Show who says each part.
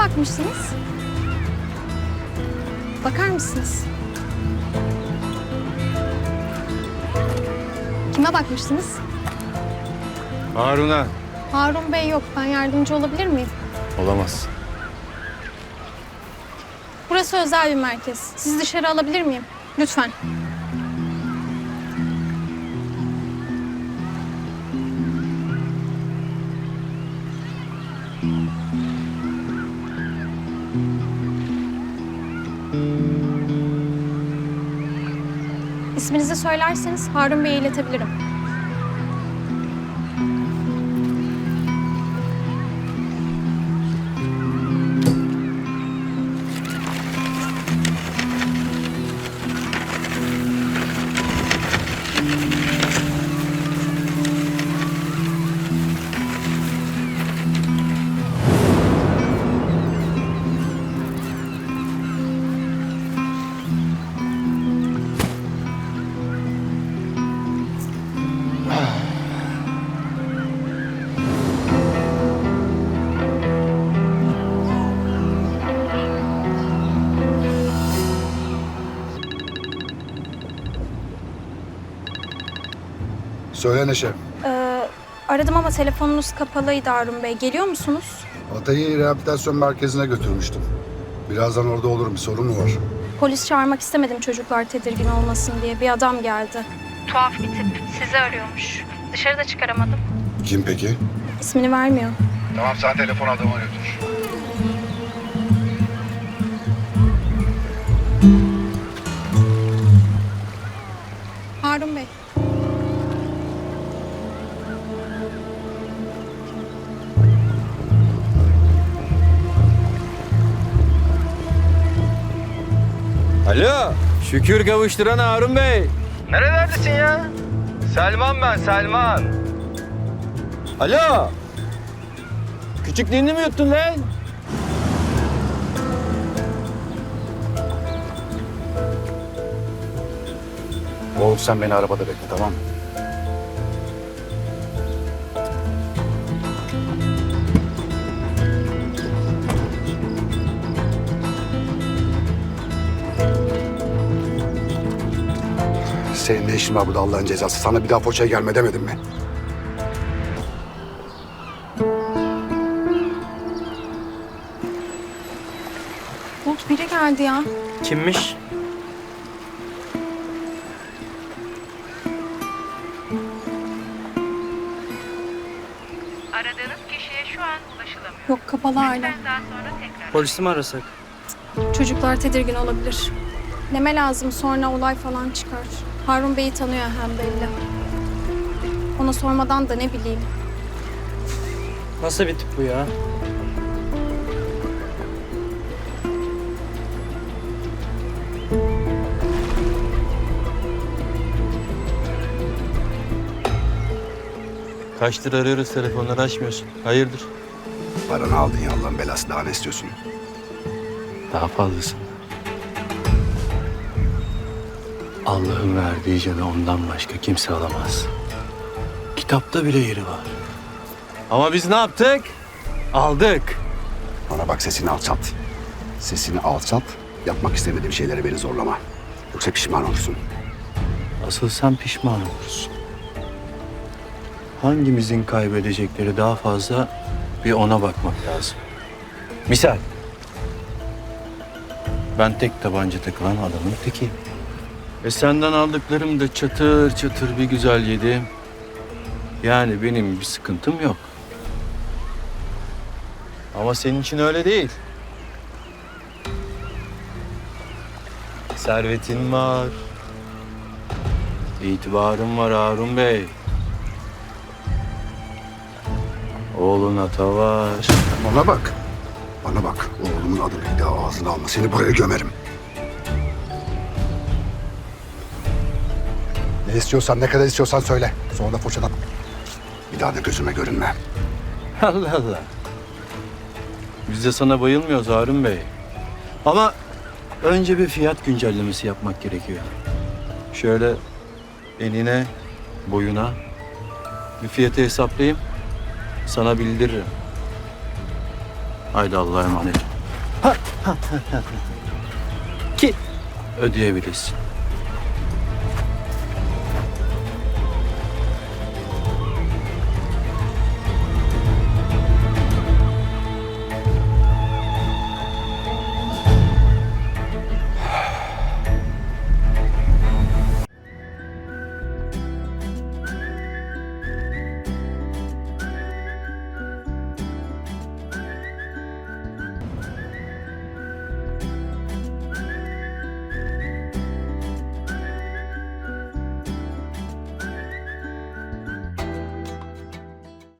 Speaker 1: bakmışsınız? Bakar mısınız? Kime bakmıştınız?
Speaker 2: Harun'a.
Speaker 1: Harun Bey yok. Ben yardımcı olabilir miyim?
Speaker 2: Olamaz.
Speaker 1: Burası özel bir merkez. Sizi dışarı alabilir miyim? Lütfen. İsminizi söylerseniz Harun Bey'e iletebilirim.
Speaker 3: Söyle Neşe.
Speaker 1: Ee, aradım ama telefonunuz kapalıydı Harun Bey. Geliyor musunuz?
Speaker 3: Atay'ı rehabilitasyon merkezine götürmüştüm. Birazdan orada olurum. Bir sorun mu var?
Speaker 1: Polis çağırmak istemedim çocuklar tedirgin olmasın diye. Bir adam geldi. Tuhaf bir tip. Sizi arıyormuş. Dışarıda çıkaramadım.
Speaker 3: Kim peki?
Speaker 1: İsmini vermiyor.
Speaker 3: Tamam sen telefon adama götür.
Speaker 2: Alo. Şükür kavuşturan Harun Bey. Nerelerdesin ya? Selman ben Selman. Alo. Küçüklüğünü mü yuttun lan?
Speaker 3: Oğlum sen beni arabada bekle tamam mı? Senin ne işin var burada Allah'ın cezası? Sana bir daha poçaya gelme demedim mi?
Speaker 1: Bulut biri geldi ya.
Speaker 4: Kimmiş?
Speaker 5: Aradığınız kişiye şu an ulaşılamıyor.
Speaker 1: Yok kapalı hala.
Speaker 5: Lütfen daha sonra tekrar.
Speaker 4: Polisi mi arasak?
Speaker 1: Çocuklar tedirgin olabilir. Neme lazım sonra olay falan çıkar. Harun Bey'i tanıyor hem belli. Ona sormadan da ne bileyim.
Speaker 4: Nasıl bir tip bu ya?
Speaker 2: Kaçtır arıyoruz telefonları açmıyorsun. Hayırdır?
Speaker 3: Paranı aldın ya Allah'ın belası. Daha ne istiyorsun?
Speaker 2: Daha fazlasını. Allah'ın verdiği canı ondan başka kimse alamaz. Kitapta bile yeri var. Ama biz ne yaptık? Aldık.
Speaker 3: Bana bak sesini alçalt. Sesini alçalt. Yapmak istemediğim şeylere beni zorlama. Yoksa pişman olursun.
Speaker 2: Asıl sen pişman olursun. Hangimizin kaybedecekleri daha fazla bir ona bakmak lazım. Misal. Ben tek tabanca takılan adamın tekiyim. Ve senden aldıklarım da çatır çatır bir güzel yedi. Yani benim bir sıkıntım yok. Ama senin için öyle değil. Servetin var. İtibarım var Harun Bey. Oğlun ata var.
Speaker 3: Bana bak. Bana bak. Oğlumun adını bir daha ağzına alma. Seni buraya gömerim. Ne istiyorsan, ne kadar istiyorsan söyle. Sonra da foçadan. Bir daha da gözüme görünme.
Speaker 2: Allah Allah. Biz de sana bayılmıyoruz Harun Bey. Ama önce bir fiyat güncellemesi yapmak gerekiyor. Şöyle enine, boyuna bir fiyatı hesaplayayım. Sana bildiririm. Haydi Allah'a emanet. Ki ödeyebilirsin.